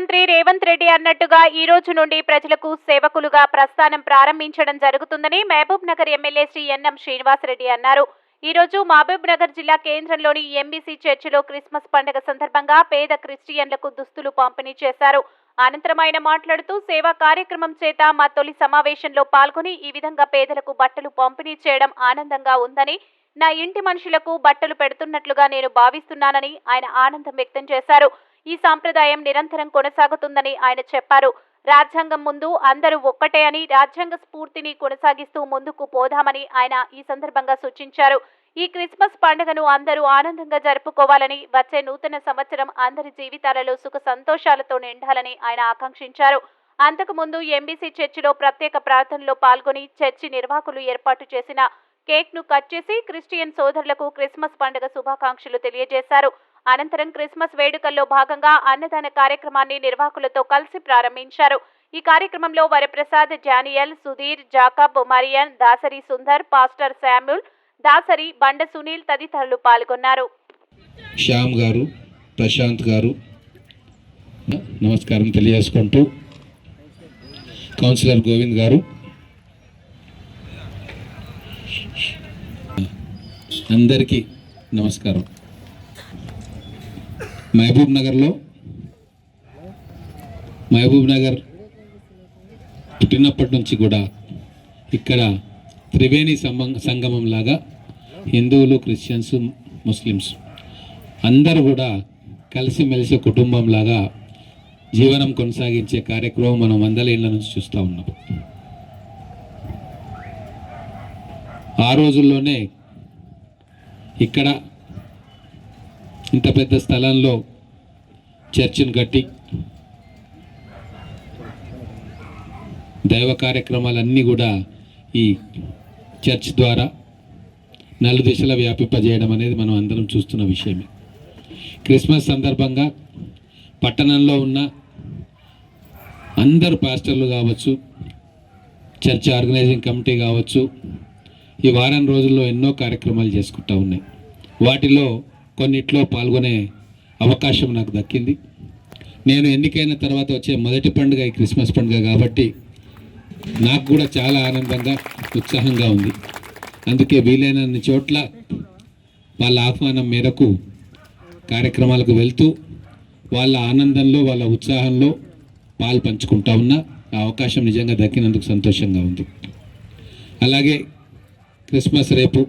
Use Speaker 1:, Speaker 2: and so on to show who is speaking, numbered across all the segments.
Speaker 1: ముఖ్యమంత్రి రేవంత్ రెడ్డి అన్నట్టుగా ఈ రోజు నుండి ప్రజలకు సేవకులుగా ప్రస్థానం ప్రారంభించడం జరుగుతుందని Mahabubnagar MLA Shri N M Srinivasa Reddy అన్నారు. ఈ రోజు మహబూబ్ నగర్ జిల్లా కేంద్రంలోని ఎంబీసీ చర్చిలో క్రిస్మస్ పండుగ సందర్భంగా పేద క్రిస్టియన్లకు దుస్తులు పంపిణీ చేశారు. అనంతరం ఆయన మాట్లాడుతూ సేవా కార్యక్రమం చేత మా తొలి సమావేశంలో పాల్గొని ఈ విధంగా పేదలకు బట్టలు పంపిణీ చేయడం ఆనందంగా ఉందని నా ఇంటి మనుషులకు బట్టలు పెడుతున్నట్లుగా నేను భావిస్తున్నానని ఆయన ఆనందం వ్యక్తం చేశారు. ఈ సాంప్రదాయం నిరంతరం కొనసాగుతుందని ఆయన చెప్పారు. రాజ్యాంగం ముందు అందరూ ఒక్కటే అని రాజ్యాంగ స్ఫూర్తిని కొనసాగిస్తూ ముందుకు పోదామని ఆయన ఈ సందర్భంగా సూచించారు. ఈ క్రిస్మస్ పండుగను అందరూ ఆనందంగా జరుపుకోవాలని వచ్చే నూతన సంవత్సరం అందరి జీవితాలలో సుఖ సంతోషాలతో నిండాలని ఆయన ఆకాంక్షించారు. అంతకుముందు ఎంబీసీ చర్చిలో ప్రత్యేక ప్రార్థనలో పాల్గొని చర్చి నిర్వాహకులు ఏర్పాటు చేసిన కేక్ను కట్ చేసి క్రిస్టియన్ సోదరులకు క్రిస్మస్ పండుగ శుభాకాంక్షలు తెలియజేశారు. అనంతరం క్రిస్మస్ వేడుకల్లో భాగంగా అన్నదాన కార్యక్రమాన్ని నిర్వాహకులతో కలిసి ప్రారంభించారు. ఈ కార్యక్రమంలో Varaprasad Daniel Sudheer Jacob Marian Dasari Sundar pastor Samuel Dasari Banda Sunil తదితరులు పాల్గొన్నారు.
Speaker 2: శ్యామ్ గారు ప్రశాంత్ గారు నమస్కారం తెలియజేసుకుంటూ కౌన్సిలర్ గోవింద్ గారు అందరికీ నమస్కారం. మహబూబ్ నగర్లో? మహబూబ్ నగర్ పుట్టినప్పటి నుంచి కూడా ఇక్కడ త్రివేణి సంగం సంగమం లాగా హిందువులు క్రిస్టియన్స్ ముస్లిమ్స్ అందరూ కూడా కలిసిమెలిసి కుటుంబంలాగా జీవనం కొనసాగించే కార్యక్రమం మనం వందల ఏళ్ళ నుంచి చూస్తూ ఉన్నాం. ఆ రోజుల్లోనే ఇక్కడ ఇంత పెద్ద స్థలంలో చర్చిని కట్టి దైవ కార్యక్రమాలన్నీ కూడా ఈ చర్చ్ ద్వారా నలు దిశల వ్యాపింపజేయడం అనేది మనం అందరం చూస్తున్న విషయమే. క్రిస్మస్ సందర్భంగా పట్టణంలో ఉన్న అందరు పాస్టర్లు కావచ్చు చర్చ్ ఆర్గనైజింగ్ కమిటీ కావచ్చు ఈ వారం రోజుల్లో ఎన్నో కార్యక్రమాలు చేసుకుంటా ఉన్నాయి. వాటిలో కొన్నిట్లో పాల్గొనే అవకాశం నాకు దక్కింది. నేను ఎన్నికైన తర్వాత వచ్చే మొదటి పండుగ ఈ క్రిస్మస్ పండుగ కాబట్టి నాకు కూడా చాలా ఆనందంగా ఉత్సాహంగా ఉంది. అందుకే వీలైనన్ని చోట్ల వాళ్ళ ఆహ్వానం మేరకు కార్యక్రమాలకు వెళ్తూ వాళ్ళ ఆనందంలో వాళ్ళ ఉత్సాహంలో పాలు పంచుకుంటా ఉన్నా ఆ అవకాశం నిజంగా దక్కినందుకు సంతోషంగా ఉంది. అలాగే క్రిస్మస్ రేపు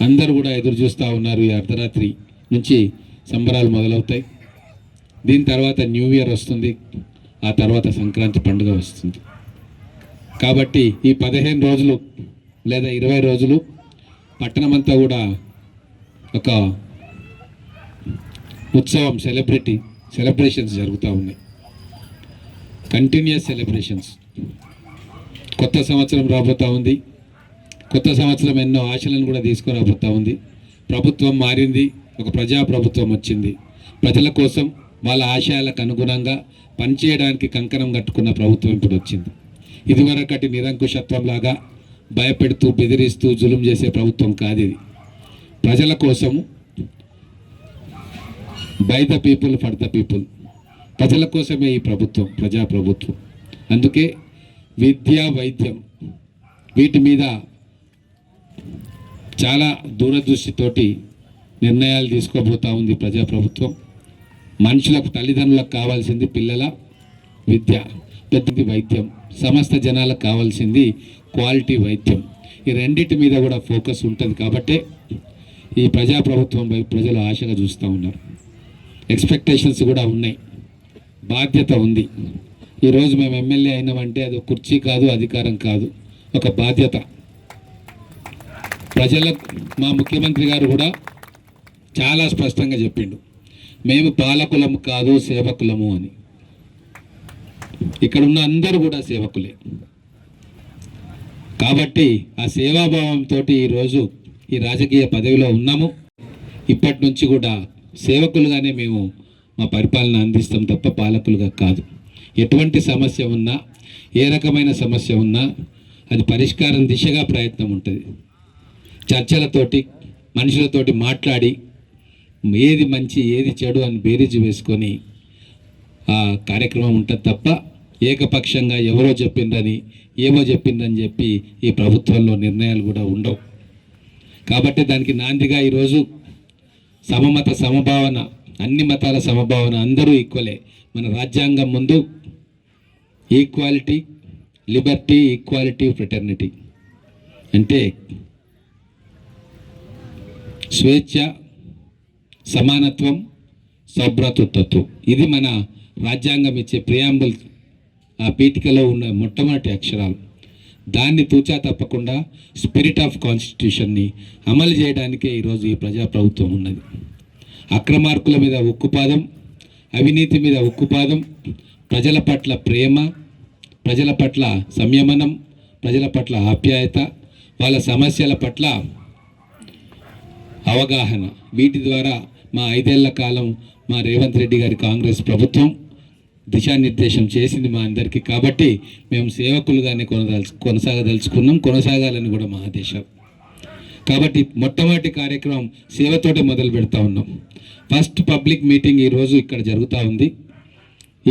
Speaker 2: అందరూ కూడా ఎదురు చూస్తూ ఉన్నారు ఈ అర్ధరాత్రి నుంచి సంబరాలు మొదలవుతాయి. దీని తర్వాత న్యూ ఇయర్ వస్తుంది. ఆ తర్వాత సంక్రాంతి పండుగ వస్తుంది. కాబట్టి ఈ పదిహేను రోజులు లేదా ఇరవై రోజులు పట్టణమంతా కూడా ఒక ఉత్సవం సెలబ్రిటీ సెలబ్రేషన్స్ జరుగుతూ ఉన్నాయి. Continuous celebrations. కొత్త సంవత్సరం రాబోతూ ఉంది. కొత్త సంవత్సరం ఎన్నో ఆశలను కూడా తీసుకురాబోతూ ఉంది. ప్రభుత్వం మారింది ఒక ప్రజా ప్రభుత్వం వచ్చింది. ప్రజల కోసం వాళ్ళ ఆశయాలకు అనుగుణంగా పనిచేయడానికి కంకణం కట్టుకున్న ప్రభుత్వం ఇప్పుడు వచ్చింది. ఇదివరకటి నిరంకుశత్వంలాగా భయపెడుతూ బెదిరిస్తూ జులుం చేసే ప్రభుత్వం కాదు ఇది. ప్రజల కోసము by the people for the people. ప్రజల కోసమే ఈ ప్రభుత్వం ప్రజా ప్రభుత్వం అందుకే విద్య వైద్యం వీటి మీద చాలా దూరదృష్టితోటి నిర్ణయాలు తీసుకోబోతా ఉంది ప్రజాప్రభుత్వం. మనుషులకు తల్లిదండ్రులకు కావాల్సింది పిల్లల విద్య పెద్దది వైద్యం సమస్త జనాలకు కావాల్సింది క్వాలిటీ వైద్యం. ఈ రెండింటి మీద కూడా ఫోకస్ ఉంటుంది కాబట్టే ఈ ప్రజాప్రభుత్వం వైపు ప్రజలు ఆశగా చూస్తూ ఉన్నారు. ఎక్స్పెక్టేషన్స్ కూడా ఉన్నాయి. బాధ్యత ఉంది. ఈరోజు మేము ఎమ్మెల్యే అయినామంటే అది కుర్చీ కాదు అధికారం కాదు. ఒక బాధ్యత. ప్రజలకు మా ముఖ్యమంత్రి గారు కూడా చాలా స్పష్టంగా చెప్పిండు. మేము పాలకులము కాదు సేవకులము అని. ఇక్కడ ఉన్న అందరూ కూడా సేవకులే. కాబట్టి ఆ సేవాభావంతో ఈరోజు ఈ రాజకీయ పదవిలో ఉన్నాము. ఇప్పటి నుంచి కూడా సేవకులుగానే మేము మా పరిపాలన అందిస్తాం తప్ప పాలకులుగా కాదు. ఎటువంటి సమస్య ఉన్నా ఏ రకమైన సమస్య ఉన్నా అది పరిష్కారం దిశగా ప్రయత్నం ఉంటుంది. చర్చలతోటి మనుషులతోటి మాట్లాడి ఏది మంచి ఏది చెడు అని బేరీజు వేసుకొని ఆ కార్యక్రమం ఉంటుంది తప్ప ఏకపక్షంగా ఎవరో చెప్పిందని ఏమో చెప్పిందని చెప్పి ఈ ప్రభుత్వంలో నిర్ణయాలు కూడా ఉండవు. కాబట్టి దానికి నాందిగా ఈరోజు సమమత సమభావన అన్ని మతాల సమభావన అందరూ ఈక్వలే. మన రాజ్యాంగం ముందు ఈక్వాలిటీ లిబర్టీ ఈక్వాలిటీ ఫ్రెటర్నిటీ. అంటే స్వేచ్ఛ సమానత్వం సౌభ్రాతృత్వం ఇది మన రాజ్యాంగం ఇచ్చే ప్రియాంబుల్ ఆ పీఠికలో ఉన్న మొట్టమొదటి అక్షరాలు. దాన్ని తూచా తప్పకుండా స్పిరిట్ ఆఫ్ కాన్స్టిట్యూషన్ని అమలు చేయడానికే ఈరోజు ఈ ప్రజాప్రభుత్వం ఉన్నది. అక్రమార్కుల మీద ఉక్కుపాదం అవినీతి మీద ఉక్కుపాదం ప్రజల పట్ల ప్రేమ ప్రజల పట్ల సంయమనం ప్రజల పట్ల ఆప్యాయత వాళ్ళ సమస్యల పట్ల అవగాహన వీటి ద్వారా మా ఐదేళ్ళ కాలం మా రేవంత్ రెడ్డి గారి కాంగ్రెస్ ప్రభుత్వం దిశానిర్దేశం చేసింది మా అందరికీ. కాబట్టి మేము సేవకులుగానే కొనదలుచు కొనసాగదలుచుకున్నాం కొనసాగాలని కూడా మా ఆదేశం. కాబట్టి మొట్టమొదటి కార్యక్రమం సేవతోటే మొదలు పెడతా ఉన్నాం. ఫస్ట్ పబ్లిక్ మీటింగ్ ఈరోజు ఇక్కడ జరుగుతూ ఉంది.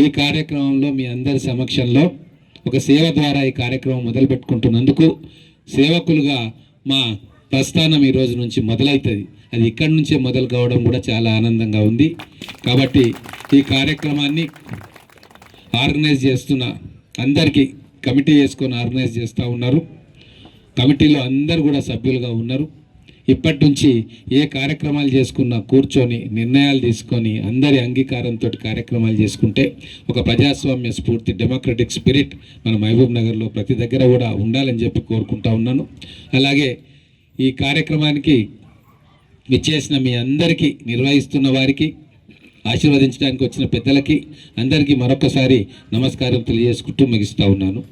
Speaker 2: ఈ కార్యక్రమంలో మీ అందరి సమక్షంలో ఒక సేవ ద్వారా ఈ కార్యక్రమం మొదలు పెట్టుకుంటున్నందుకు సేవకులుగా మా ప్రస్థానం ఈ రోజు నుంచి మొదలవుతుంది. అది ఇక్కడి నుంచే మొదలు కావడం కూడా చాలా ఆనందంగా ఉంది. కాబట్టి ఈ కార్యక్రమాన్ని ఆర్గనైజ్ చేస్తున్న అందరికీ కమిటీ చేసుకొని ఆర్గనైజ్ చేస్తూ ఉన్నారు. కమిటీలో అందరు కూడా సభ్యులుగా ఉన్నారు. ఇప్పటి నుంచి ఏ కార్యక్రమాలు చేసుకున్నా కూర్చొని నిర్ణయాలు తీసుకొని అందరి అంగీకారంతో కార్యక్రమాలు చేసుకుంటే ఒక ప్రజాస్వామ్య స్ఫూర్తి డెమోక్రటిక్ స్పిరిట్ మన మహబూబ్ నగర్లో ప్రతి దగ్గర కూడా ఉండాలని చెప్పి కోరుకుంటా ఉన్నాను. అలాగే ఈ కార్యక్రమానికి విచ్చేసిన మీ అందరికీ నిర్వహిస్తున్న వారికి ఆశీర్వదించడానికి వచ్చిన పెద్దలకి అందరికీ మరొకసారి నమస్కారం తెలియజేసుకుంటూ ముగిస్తూ ఉన్నాను.